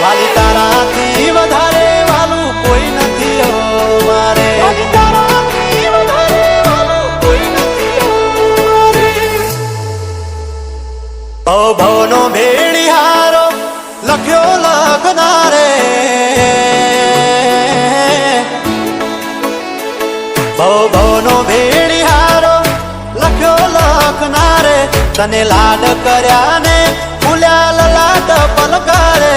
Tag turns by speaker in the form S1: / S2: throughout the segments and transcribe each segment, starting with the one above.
S1: વાલી તારાથી વધારે વાલું કોઈ નથી હો મારે. ભવ ભવનો ભેળિહારો લખ્યો લખનારે ભવ ભવનો હારો લખ્યો લખનારે તને લાડ કર્યા ને ફૂલ્યા લલાટ પલકારે.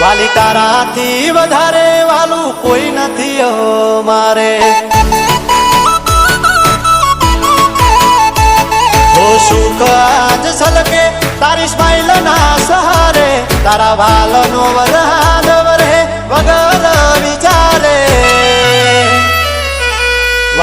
S1: વાલી તારાથી વધારે વાલું કોઈ નથી હો મારે સુખ આજ સલકે તારી સ્માઈલ ના સહારે, તારા વાલનો વરહાદ વરે વગર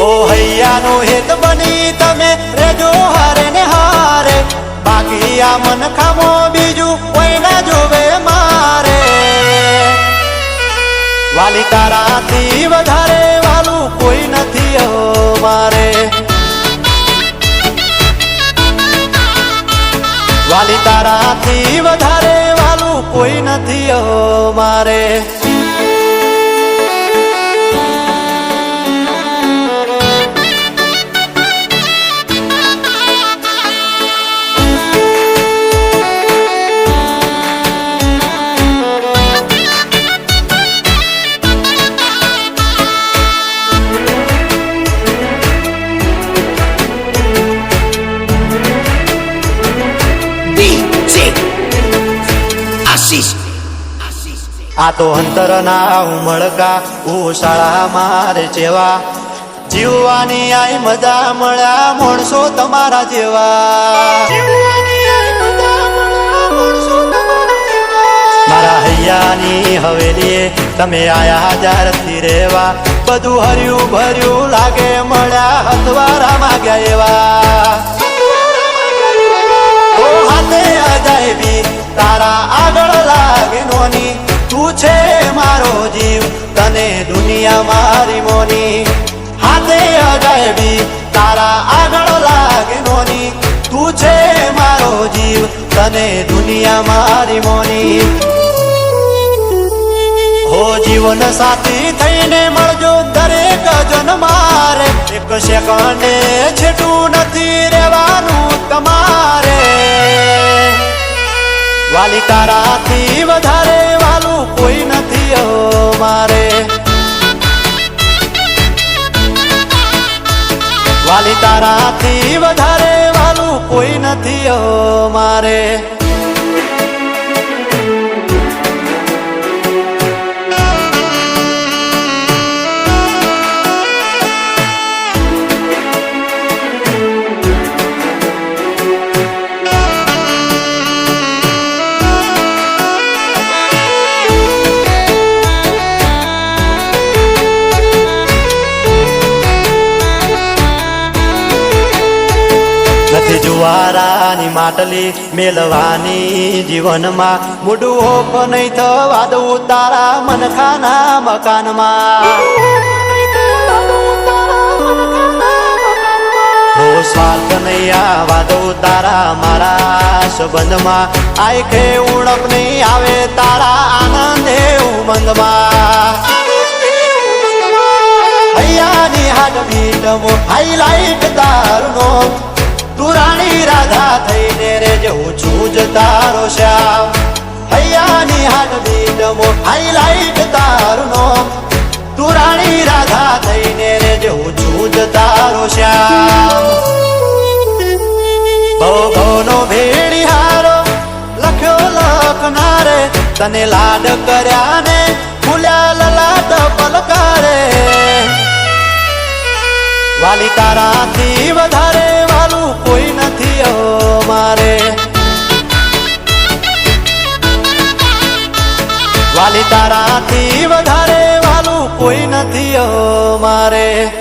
S1: હો હૈયાનો હેત બની તમે રેજો હારે ને હારે. બાકી આ મન ખામો બીજું કોઈ ના જોવે મારે. વાલી તારાથી વધારે વાલું કોઈ નથી હો મારે. વાલી તારાથી વધારે વાલું કોઈ નથી હો મારે.
S2: આશીષ
S1: આ તો અંતરના ઉમળકા ઉશાળા મારે જેવા. જીવવાની આઈ મજા મળ્યા માણસો તમારા જેવા. મારા હૈયાની હવેલીએ તમે આયા હજારથી રેવા. બધું હર્યું ભર્યું લાગે મળ્યા હતવારા માગ્યા એવા. જીવ, તને દુનિયા મારી મોની. હાથે અજાયબી તારા આગળ લાગે મોની. તું છે મારો જીવ, તને દુનિયા મારી મોની. હો જીવન સાથી, થઈને મળજો દરેક જન મારે એક સેકન્ડે છેટું નથી રહેવાનું તમારે. વાલી તારાથી વધારે વાલું કોઈ નથી મારે. વાલી તારાથી વધારે વાલું કોઈ નથી મારે. માટલી મેલવાની જીવનમાં મુડું હોપ નહીં થવા દઉં તારા મનખાના મકાનમાં. સ્વાર્થ નહીં આવા દઉં તારા મારા સંબંધમાં. આંખે ઉણપ નહીં આવે તારા આનંદે ઉમંગમાં. હૈયાની હાટ બીટમો હાઈલાઈટ તારનો તું રાણી રાધા થઈને રે હું છું જ તારો શ્યામ. હૈયાની હાટ બીટમો હાઈલાઈટ તારનો તું રાણી રાધા થઈને રે હું છું જ તારો શ્યામ. ભવ ભવનો હારો લખ્યો લખનારે તને લાડ કર્યા ને ફૂલ્યા લલાટ પલકારે. વાલી તારાથી વધારે કોઈ મારે. વાલી તારાથી વધારે વાલું કોઈ નથી અમારે.